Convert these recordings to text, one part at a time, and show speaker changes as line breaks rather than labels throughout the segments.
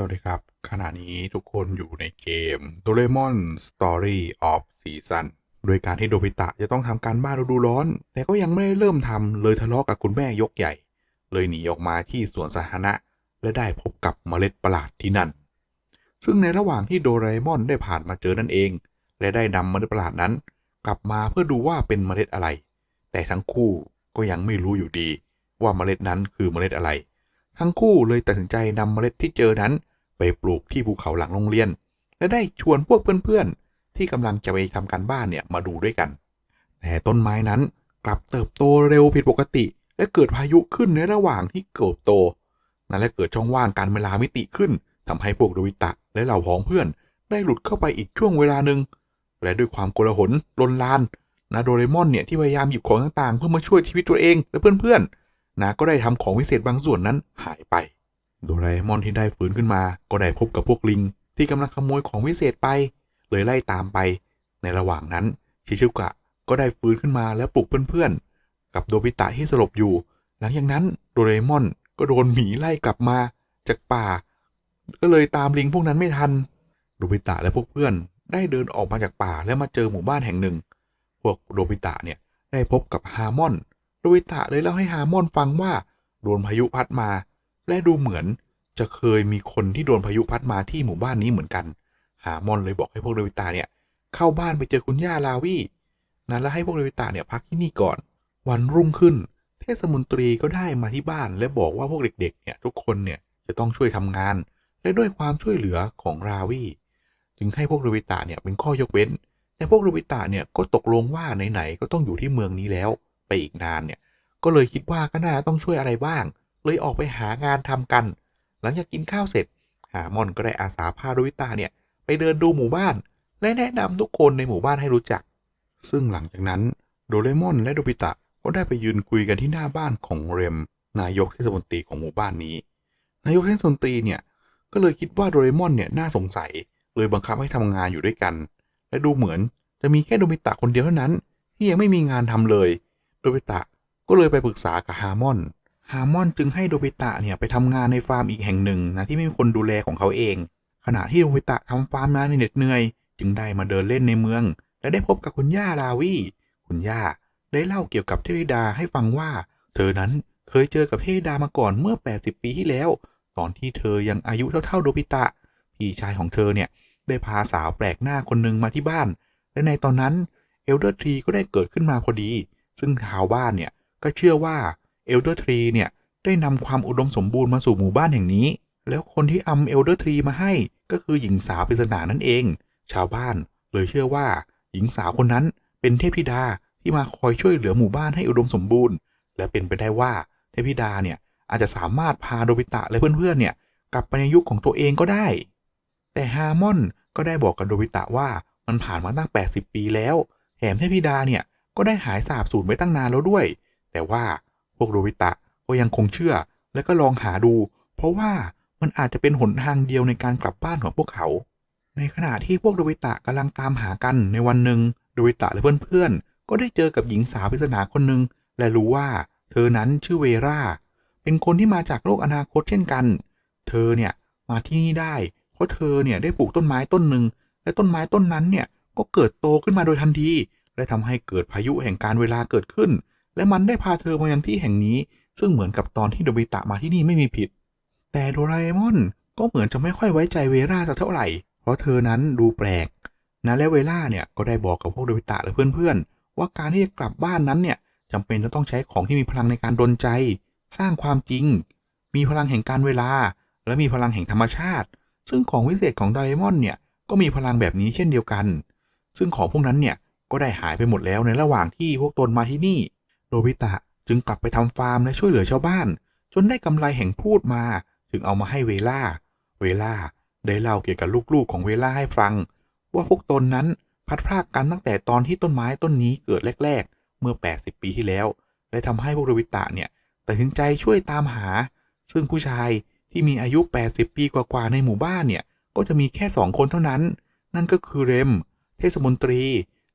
สวัสดีครับ ขณะนี้ทุกคนอยู่ในเกม Doraemon Story of Season โดยการที่โดบิตะจะต้องทำการบ้านฤดูร้อน แต่ก็ยังไม่ได้เริ่มทำเลยทะเลาะกับคุณแม่ยกใหญ่ เลยหนีออกมาที่สวนสาธารณะ และได้พบกับเมล็ดประหลาดที่นั่น ซึ่งในระหว่างที่โดเอมอนได้ผ่านมาเจอนั่นเอง และได้นำเมล็ดประหลาดนั้น กลับมาเพื่อดูว่าเป็นเมล็ดอะไร แต่ทั้งคู่ก็ยังไม่รู้อยู่ดี ว่าเมล็ดนั้นคือเมล็ดอะไร ทั้งคู่เลยตัดสินใจนำเมล็ดที่เจอนั้น ไปปลูกที่ภูเขาหลังโรงเรียน และได้ชวนพวกเพื่อนๆ ที่กำลังจะไปทำการบ้านเนี่ยมาดูด้วยกัน แต่ต้นไม้นั้นกลับเติบโตเร็วผิดปกติ และเกิดพายุขึ้นในระหว่างที่เติบโต นั่นและเกิดช่องว่างการเวลามิติขึ้นทำให้พวกโดวิตะและเหล่าพ้องเพื่อน ได้หลุดเข้าไปอีกช่วงเวลาหนึ่งและด้วยความโกลาหลลนลานนาโดเรมอนเนี่ยที่พยายามหยิบของต่างๆ เพื่อมาช่วยชีวิตตัวเองและเพื่อนๆนาก็ได้ทำของวิเศษบางส่วนนั้นหายไป โดราเอมอนที่ได้ฟื้นขึ้นมาก็ได้พบกับพวกลิง ที่กำลังขโมยของวิเศษไป เลยไล่ตามไป ในระหว่างนั้นชิชิกะก็ได้ฟื้นขึ้นมาและปลุกเพื่อนๆ กับโดบิตะที่สลบอยู่ หลังจากนั้นโดราเอมอนก็โดนหมีไล่กลับมาจากป่า ก็เลยตามลิงพวกนั้นไม่ทัน โดบิตะและพวกเพื่อนได้เดินออกมาจากป่าและมาเจอหมู่บ้านแห่งหนึ่ง พวกโดบิตะเนี่ยได้พบกับฮาร์มอน โดบิตะเลยเล่าให้ฮาร์มอนฟังว่าโดนพายุพัดมา และดูเหมือนจะเคยมีคนที่โดนพายุพัดมาที่หมู่บ้านนี้เหมือนกันฮามอนเลยบอกให้พวกโดบิตะเนี่ย เข้าบ้านไปเจอคุณย่าลาวีนั้นแล้วให้พวกโดบิตะเนี่ยพักที่นี่ก่อน วันรุ่งขึ้น เทศมนตรีก็ได้มาที่บ้าน และบอกว่าพวกเด็กๆเนี่ยทุกคนเนี่ยจะต้องช่วยทำงาน และด้วยความช่วยเหลือของราวีจึงให้พวกโดบิตะเนี่ยเป็นข้อยกเว้น แต่พวกโดบิตะเนี่ยก็ตกลงว่าไหนๆก็ต้องอยู่ที่เมืองนี้แล้ว ไปอีกนานเนี่ยก็เลยคิดว่าก็น่าต้องช่วยอะไรบ้าง เลยออกไปหางานทำกัน หลังจากกินข้าวเสร็จ หามอนก็ได้อาสาพาโดบิตะเนี่ยไปเดินดูหมู่บ้าน และแนะนำทุกคนในหมู่บ้านให้รู้จัก ซึ่งหลังจากนั้นโดเรมอนและโดบิตะก็ได้ไปยืนคุยกันที่หน้าบ้านของเรม นายกเทศมนตรีของหมู่บ้านนี้ นายกเทศมนตรีเนี่ยก็เลยคิดว่าโดเรมอนเนี่ยน่าสงสัยเลยบังคับให้ทำงานอยู่ด้วยกัน และดูเหมือนจะมีแค่โดบิตะคนเดียวเท่านั้น ที่ยังไม่มีงานทำเลย โดบิตะก็เลยไปปรึกษากับฮาร์มอน ฮาร์มอนจึงให้โดบิตะเนี่ยไปทำงานในฟาร์มอีกแห่งหนึ่งนะที่ไม่มีคนดูแลของเขาเอง ขณะที่โดบิตะทำฟาร์มนั้นเหน็ดเหนื่อย จึงได้มาเดินเล่นในเมือง และได้พบกับคุณย่าลาวีคุณย่าได้เล่าเกี่ยวกับเทพธิดาให้ฟังว่า เธอนั้นเคยเจอกับเทพธิดามาก่อนเมื่อ 80 ปีที่แล้ว ตอนที่เธอยังอายุเท่าๆโดบิตะ พี่ชายของเธอเนี่ยได้พาสาวแปลกหน้าคนหนึ่งมาที่บ้าน และในตอนนั้นเอลเดอร์ทรีก็ได้เกิดขึ้นมาพอดี ซึ่งชาวบ้านเนี่ยก็เชื่อว่า เอลเดอร์ทรีเนี่ยได้นำความอุดมสมบูรณ์มาสู่หมู่บ้านแห่งนี้ แล้วคนที่อำเอลเดอร์ทรีมาให้ก็คือหญิงสาวปริศนานั่นเอง ชาวบ้านเลยเชื่อว่าหญิงสาวคนนั้นเป็นเทพธิดาที่มาคอยช่วยเหลือหมู่บ้านให้อุดมสมบูรณ์ และเป็นไปได้ว่าเทพธิดาเนี่ยอาจจะสามารถพาโดบิตะและเพื่อนๆเนี่ยกลับไปในยุคของตัวเองก็ได้ แต่ฮาร์มอนก็ได้บอกกับโดบิตะว่ามันผ่านมาตั้ง 80 ปีแล้วแถมเทพธิดาเนี่ยก็ได้หายสาบสูญไปตั้งนานแล้วด้วย แต่ว่า พวกโดบิตะก็ยังคงเชื่อและก็ลองหาดู เพราะว่ามันอาจจะเป็นหนทางเดียวในการกลับบ้านของพวกเขา ในขณะที่พวกโดบิตะกำลังตามหากันในวันหนึ่งโดบิตะและเพื่อนๆ ก็ได้เจอกับหญิงสาวปริศนาคนหนึ่งและรู้ว่า เธอนั้นชื่อเวรา เป็นคนที่มาจากโลกอนาคตเช่นกัน เธอเนี่ยมาที่นี่ได้ เพราะเธอเนี่ยได้ปลูกต้นไม้ต้นหนึ่งและต้นไม้ต้นนั้นเนี่ยก็เกิดโตขึ้นมาโดยทันทีและทำให้เกิดพายุแห่งการเวลาเกิดขึ้น และมันได้พาเธอมายังที่แห่งนี้ ซึ่งเหมือนกับตอนที่โดบิตะมาที่นี่ไม่มีผิด แต่โดราเอมอนก็เหมือนจะไม่ค่อยไว้ใจเวราสักเท่าไหร่ เพราะเธอนั้นดูแปลก นะและเวราเนี่ยก็ได้บอกกับพวกโดบิตะและเพื่อนๆ ว่าการที่จะกลับบ้านนั้นเนี่ยจำเป็นจะต้องใช้ของที่มีพลังในการดลใจ สร้างความจริง มีพลังแห่งการเวลา และมีพลังแห่งธรรมชาติ ซึ่งของวิเศษของโดราเอมอนเนี่ยก็มีพลังแบบนี้เช่นเดียวกัน ซึ่งของพวกนั้นเนี่ยก็ได้หายไปหมดแล้วในระหว่างที่พวกตนมาที่นี่ โดบิตะจึงกลับไปทำฟาร์มและช่วยเหลือชาวบ้าน จนได้กำไรแห่งพูดมา จึงเอามาให้เวล่า เวล่าได้เล่าเกี่ยวกับลูกๆของเวล่าให้ฟัง ว่าพวกตนนั้นพัดพรากกันตั้งแต่ตอนที่ต้นไม้ต้นนี้เกิดแรก ๆ เมื่อ 80 ปีที่แล้ว และทำให้พวกโดบิตะเนี่ยตัดสินใจช่วยตามหา ซึ่งผู้ชายที่มีอายุ 80 ปีกว่าๆในหมู่บ้านเนี่ยก็จะมีแค่สองคนเท่านั้น นั่นก็คือเรม เทศมนตรี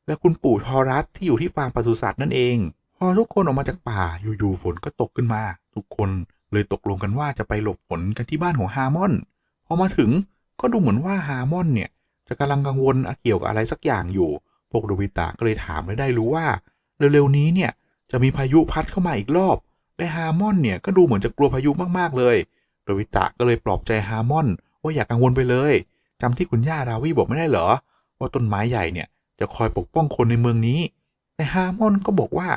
และคุณปู่ทอรัสที่อยู่ที่ฟาร์มปศุสัตว์นั่นเอง อทุกคนออกมาจากป่าอยู่ๆฝนก็ตกขึ้นมา ทุกคนเลยตกลงกันว่าจะไปหลบฝนกันที่บ้านของฮาร์มอน พอมาถึงก็ดูเหมือนว่าฮาร์มอนเนี่ย จะกำลังกังวลเกี่ยวกับอะไรสักอย่างอยู่ พวกโดบิตะก็เลยถามและได้รู้ว่า เร็วๆนี้เนี่ยจะมีพายุพัดเข้ามาอีกรอบ และฮาร์มอนเนี่ยก็ดูเหมือนจะกลัวพายุมากๆเลย โดบิตะก็เลยปลอบใจฮาร์มอนว่าอย่ากังวลไปเลยจำที่คุณย่าราวีบอกไม่ได้เหรอ ว่าต้นไม้ใหญ่เนี่ยจะคอยปกป้องคนในเมืองนี้ แต่ฮาร์มอนก็บอกว่า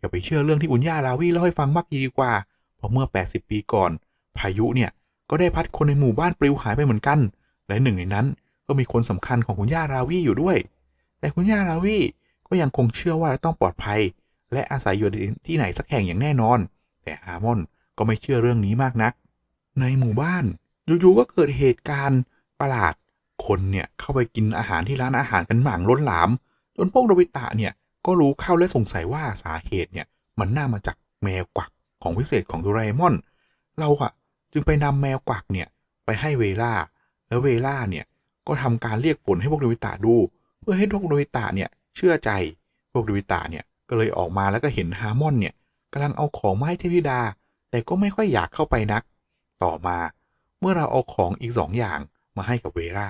อย่าไปเชื่อเรื่องที่คุณย่าราวีเล่าให้ฟังมากดีกว่า เพราะเมื่อ 80 ปีก่อน พายุเนี่ยก็ได้พัดคนในหมู่บ้านปลิวหายไปเหมือนกัน และหนึ่งในนั้นก็มีคนสำคัญของคุณย่าราวีอยู่ด้วย แต่คุณย่าราวีก็ยังคงเชื่อว่าต้องปลอดภัย และอาศัยอยู่ที่ไหนสักแห่งอย่างแน่นอน แต่ฮาร์มอนก็ไม่เชื่อเรื่องนี้มากนัก ในหมู่บ้านอยู่ๆก็เกิดเหตุการณ์ประหลาด คนเนี่ยเข้าไปกินอาหารที่ร้านอาหารกันหมางล้นหลาม จนพวกโดบิตะเนี่ย ก็รู้เข้าและสงสัยว่าสาเหตุเนี่ยมันน่ามาจากแมวกวักของวิเศษของโดราเอมอน เราอะจึงไปนำแมวกวักเนี่ยไปให้เวล่า แล้วเวล่าเนี่ยก็ทำการเรียกฝนให้พวกโดบิตะดู เพื่อให้พวกโดบิตะเนี่ยเชื่อใจพวกโดบิตะเนี่ยก็เลยออกมาแล้วก็เห็นฮาร์มอนเนี่ยกำลังเอาของมาให้เทพธิดา แต่ก็ไม่ค่อยอยากเข้าไปนัก ต่อมาเมื่อเราเอาของอีกสองอย่างมาให้กับเวล่า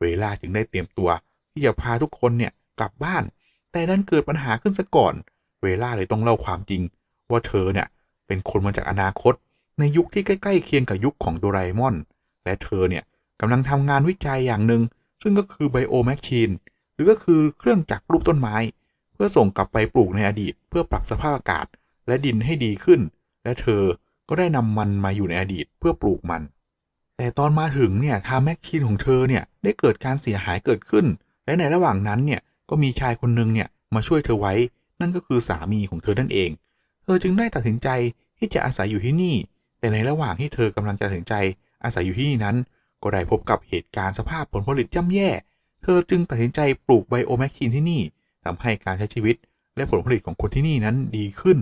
เวล่าจึงได้เตรียมตัวที่จะพาทุกคนเนี่ยกลับบ้าน แต่นั้นเกิดปัญหาขึ้นซะก่อน เวล่าเลยต้องเล่าความจริง ว่าเธอเนี่ยเป็นคนมาจากอนาคต ในยุคที่ใกล้ๆเคียงกับยุคของโดราเอมอน และเธอเนี่ยกำลังทำงานวิจัยอย่างหนึ่งซึ่งก็คือไบโอแมชชีนหรือก็คือเครื่องจักรรูปต้นไม้ เพื่อส่งกลับไปปลูกในอดีต เพื่อปรับสภาพอากาศและดินให้ดีขึ้น และเธอก็ได้นำมันมาอยู่ในอดีตเพื่อปลูกมัน แต่ตอนมาถึงเนี่ยทางแมชชีนของเธอเนี่ยได้เกิดการเสียหายเกิดขึ้น และในระหว่างนั้นเนี่ย ก็มีชายคนหนึ่งเนี่ยมาช่วยเธอไว้ นั่นก็คือสามีของเธอนั่นเอง เธอจึงได้ตัดสินใจที่จะอาศัยอยู่ที่นี่ แต่ในระหว่างที่เธอกำลังจะตัดสินใจอาศัยอยู่ที่นี่นั้น ก็ได้พบกับเหตุการณ์สภาพผลผลิตย่ำแย่ เธอจึงตัดสินใจปลูกไบโอแมคชีนที่นี่ทำให้การใช้ชีวิต และผลผลิตของคนที่นี่นั้นดีขึ้น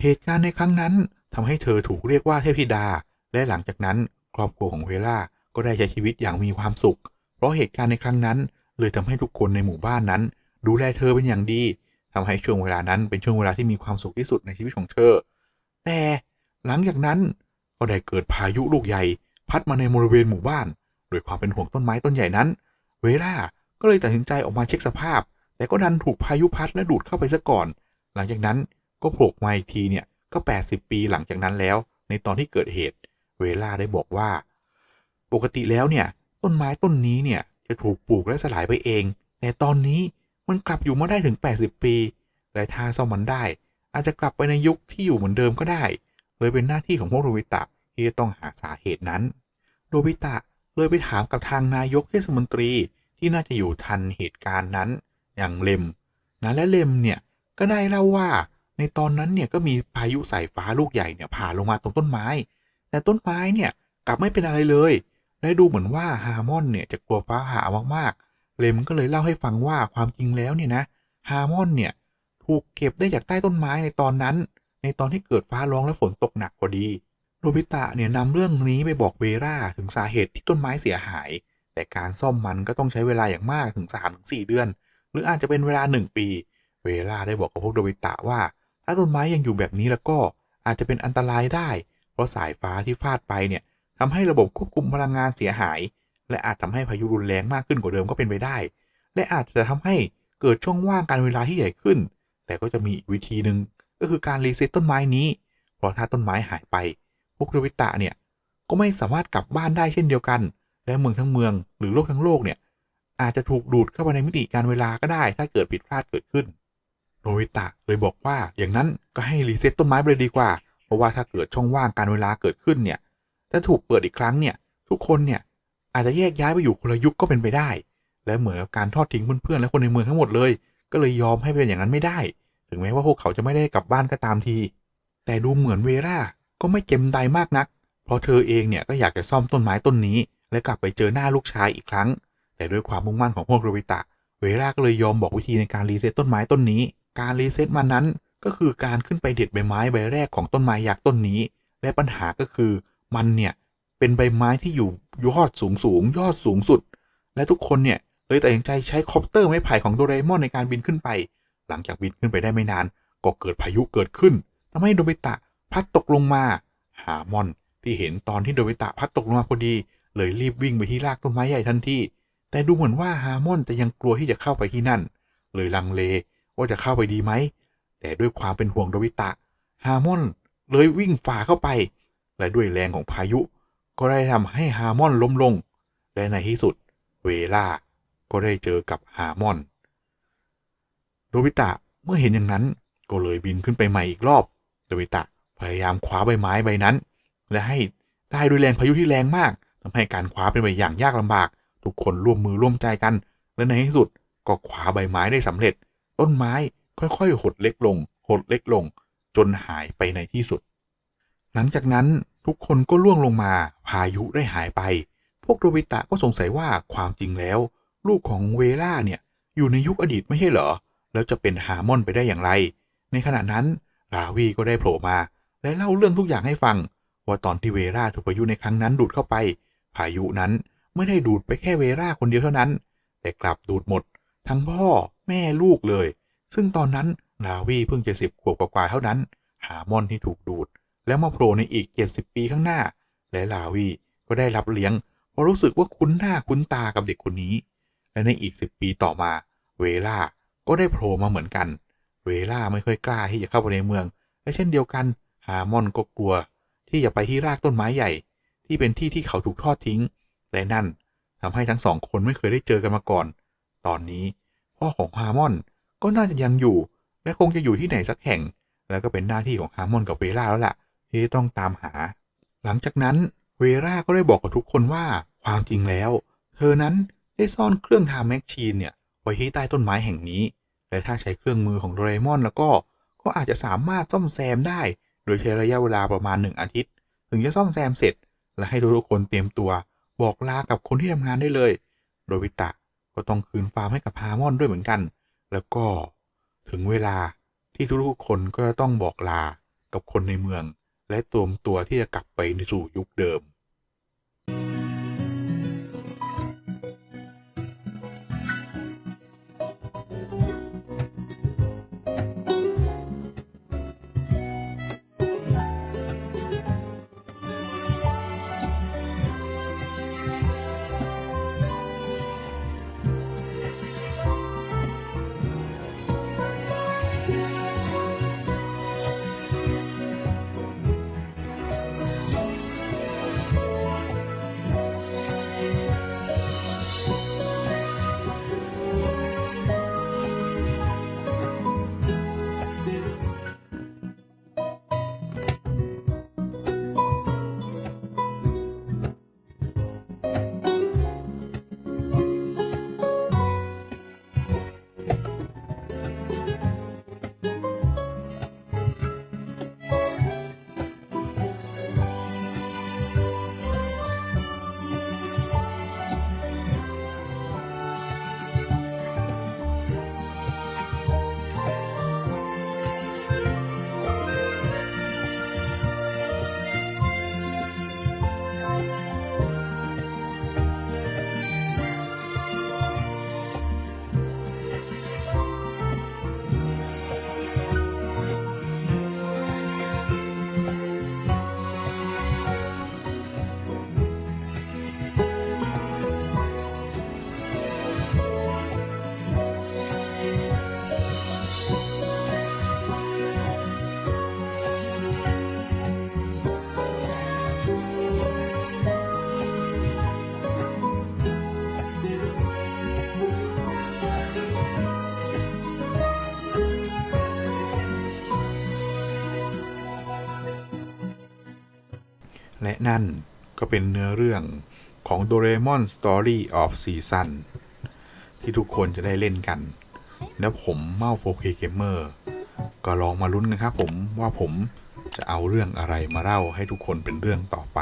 เหตุการณ์ในครั้งนั้นทำให้เธอถูกเรียกว่าเทพธิดา และหลังจากนั้น ครอบครัวของเวล่าก็ได้ใช้ชีวิตอย่างมีความสุข เพราะเหตุการณ์ในครั้งนั้น เลยทำให้ทุกคนในหมู่บ้านนั้น ดูแลเธอเป็นอย่างดีทำให้ช่วงเวลานั้นเป็นช่วงเวลาที่มีความสุขที่สุดในชีวิตของเธอ แต่หลังจากนั้นก็ได้เกิดพายุลูกใหญ่ พัดมาในบริเวณหมู่บ้านโดยความเป็นห่วงต้นไม้ต้นใหญ่นั้น เวล่าก็เลยตัดสินใจออกมาเช็คสภาพ แต่ก็ดันถูกพายุพัดและดูดเข้าไปซะก่อน หลังจากนั้นก็โผล่มาอีกทีเนี่ยก็ 80 ปีหลังจากนั้นแล้ว ในตอนที่เกิดเหตุ เวล่าได้บอกว่า ปกติแล้วเนี่ย ต้นไม้ต้นนี้เนี่ย จะถูกปลูกและสลายไปเอง แต่ตอนนี้มันกลับอยู่มาได้ถึง 80 ปี และถ้าซ่อมมันได้ อาจจะกลับไปในยุคที่อยู่เหมือนเดิมก็ได้ เลยเป็นหน้าที่ของพวกโรบิตะที่จะต้องหาสาเหตุนั้น โรบิตะเลยไปถามกับทางนายกเทศมนตรีที่น่าจะอยู่ทันเหตุการณ์นั้น อย่างเลมนะและเลมเนี่ยก็ได้เล่าว่าในตอนนั้นเนี่ยก็มีพายุสายฟ้าลูกใหญ่เนี่ยผ่าลงมาตรงต้นไม้ แต่ต้นไม้เนี่ยกลับไม่เป็นอะไรเลย และดูเหมือนว่าฮาร์มอนเนี่ยจะกลัวฟ้าผ่ามากๆ เลมก็เลยเล่าให้ฟังว่าความจริงแล้วเนี่ยนะฮาร์มอนเนี่ยถูกเก็บได้จากใต้ต้นไม้ในตอนนั้น ในตอนที่เกิดฟ้าร้องและฝนตกหนักพอดีโรบิตะเนี่ยนำเรื่องนี้ไปบอกเวราถึงสาเหตุที่ต้นไม้เสียหาย แต่การซ่อมมันก็ต้องใช้เวลาอย่างมากถึง 3-4 เดือน หรืออาจจะเป็นเวลา 1 ปี เวราได้บอกกับพวกโรบิตะว่า ถ้าต้นไม้ยังอยู่แบบนี้แล้วก็อาจจะเป็นอันตรายได้ เพราะสายฟ้าที่ฟาดไปเนี่ย ทำให้ระบบควบคุมพลังงานเสียหาย และอาจทำให้พายุรุนแรงมากขึ้นกว่าเดิมก็เป็นไปได้ และอาจจะทำให้เกิดช่องว่างการเวลาที่ใหญ่ขึ้น แต่ก็จะมีอีกวิธีหนึ่งก็คือการรีเซ็ตต้นไม้นี้ เพราะถ้าต้นไม้หายไป พวกโรบิตะเนี่ยก็ไม่สามารถกลับบ้านได้เช่นเดียวกัน และเมืองทั้งเมืองหรือโลกทั้งโลกเนี่ยอาจจะถูกดูดเข้าไปในมิติการเวลาก็ได้ ถ้าเกิดผิดพลาดเกิดขึ้นโนบิตะเลยบอกว่าอย่างนั้นก็ให้รีเซ็ตต้นไม้ไปเลยดีกว่า เพราะว่าถ้าเกิดช่องว่างการเวลาเกิดขึ้นเนี่ย ถ้าถูกเปิดอีกครั้งเนี่ย ทุกคนเนี่ยอาจจะแยกย้ายไปอยู่คนละยุคก็เป็นไปได้ และเหมือนกับการทอดทิ้งเพื่อนๆและคนในเมืองทั้งหมดเลย ก็เลยยอมให้เป็นอย่างนั้นไม่ได้ ถึงแม้ว่าพวกเขาจะไม่ได้กลับบ้านก็ตามที แต่ดูเหมือนเวราก็ไม่เจ็มใดมากนัก เพราะเธอเองเนี่ยก็อยากจะซ่อมต้นไม้ต้นนี้ และกลับไปเจอหน้าลูกชายอีกครั้ง แต่ด้วยความมุ่งมั่นของพวกโรบิตะ เวราก็เลยยอมบอกวิธีในการรีเซ็ตต้นไม้ต้นนี้ การรีเซ็ตมันนั้นก็คือการขึ้นไปเด็ดใบไม้ใบแรกของต้นไม้ยักษ์ต้นนี้ และปัญหาก็คือ มันเนี่ยเป็นใบไม้ที่อยู่ยอดสูงสูงยอดสูงสุด และทุกคนเนี่ยเลยตัดสินใจใช้คอปเตอร์ไม้ไผ่ของโดเรมอนในการบินขึ้นไป หลังจากบินขึ้นไปได้ไม่นาน ก็เกิดพายุเกิดขึ้นทำให้โดบิตะพัดตกลงมา หามอนที่เห็นตอนที่โดบิตะพัดตกลงมาพอดี เลยรีบวิ่งไปที่รากต้นไม้ใหญ่ทันทีแต่ดูเหมือนว่าฮามอนจะยังกลัวที่จะเข้าไปที่นั่น เลยลังเลว่าจะเข้าไปดีไหม แต่ด้วยความเป็นห่วงโดบิตะ ฮามอนเลยวิ่งฝ่าเข้าไป และด้วยแรงของพายุ ก็ได้ทำให้ฮาร์มอนล้มลง และในที่สุด เวล่าก็ได้เจอกับฮาร์มอนโดบิตะเมื่อเห็นอย่างนั้นก็เลยบินขึ้นไปใหม่อีกรอบโดบิตะพยายามคว้าใบไม้ใบนั้น และให้ได้ด้วยแรงพายุที่แรงมากทำให้การคว้าเป็นไปอย่างยากลำบาก ทุกคนร่วมมือร่วมใจกัน และในที่สุดก็คว้าใบไม้ได้สำเร็จ ต้นไม้ค่อยๆ หดเล็กลง หดเล็กลง จนหายไปในที่สุด หลังจากนั้น ทุกคนก็ล่วงลงมา พายุได้หายไป พวกโดบิตะก็สงสัยว่าความจริงแล้ว ลูกของเวล่าเนี่ย อยู่ในยุคอดีตไม่ใช่เหรอ แล้วจะเป็นฮาร์มอนไปได้อย่างไร ในขณะนั้น ราวีก็ได้โผล่มา และเล่าเรื่องทุกอย่างให้ฟัง ว่าตอนที่เวล่าถูกพายุในครั้งนั้นดูดเข้าไป พายุนั้นไม่ได้ดูดไปแค่เวล่าคนเดียวเท่านั้น แต่กลับดูดหมด ทั้งพ่อแม่ลูกเลย ซึ่งตอนนั้นราวีเพิ่งจะสิบขวบกว่าๆเท่านั้นฮาร์มอนที่ถูกดูด แล้วมาโผล่ในอีก 70 ปีข้างหน้า และลาวีก็ได้รับเลี้ยงเพราะรู้สึกว่าคุ้นหน้าคุ้นตากับเด็กคนนี้ และในอีก 10 ปีต่อมา เวล่าก็ได้โผล่มาเหมือนกัน เวล่าไม่ค่อยกล้าที่จะเข้าไปในเมือง และเช่นเดียวกัน ฮาร์มอนก็กลัว ที่จะไปที่รากต้นไม้ใหญ่ ที่เป็นที่ที่เขาถูกทอดทิ้ง และนั่นทำให้ทั้งสองคนไม่เคยได้เจอกันมาก่อน ตอนนี้พ่อของฮาร์มอนก็น่าจะยังอยู่ และคงจะอยู่ที่ไหนสักแห่ง แล้วก็เป็นหน้าที่ของฮาร์มอนกับเวล่าแล้วล่ะ ที่ต้องตามหา หลังจากนั้นเวล่าก็ได้บอกกับทุกคนว่าความจริงแล้ว เธอนั้นได้ซ่อนเครื่องทำแมชชีนเนี่ยไว้ที่ใต้ต้นไม้แห่งนี้ และถ้าใช้เครื่องมือของโดเรมอนแล้วก็ก็อาจจะสามารถซ่อมแซมได้ โดยใช้ระยะเวลาประมาณหนึ่งอาทิตย์ ถึงจะซ่อมแซมเสร็จ และให้ทุกๆคนเตรียมตัว บอกลากับคนที่ทำงานได้เลย โดยวิตะก็ต้องคืนฟาร์มให้กับฮาร์มอนด้วยเหมือนกัน แล้วก็ถึงเวลาที่ทุกๆคนก็จะต้องบอกลากับคนในเมือง และตวมตัวที่จะกลับไปสู่ยุคเดิม และนั่นก็เป็นเนื้อเรื่องของ Doraemon Story of Season ที่ทุกคนจะได้เล่นกัน แล้วผมเมา 4K Gamer ก็ลองมาลุ้นกันครับผมว่าผมจะเอาเรื่องอะไรมาเล่าให้ทุกคนเป็นเรื่องต่อไป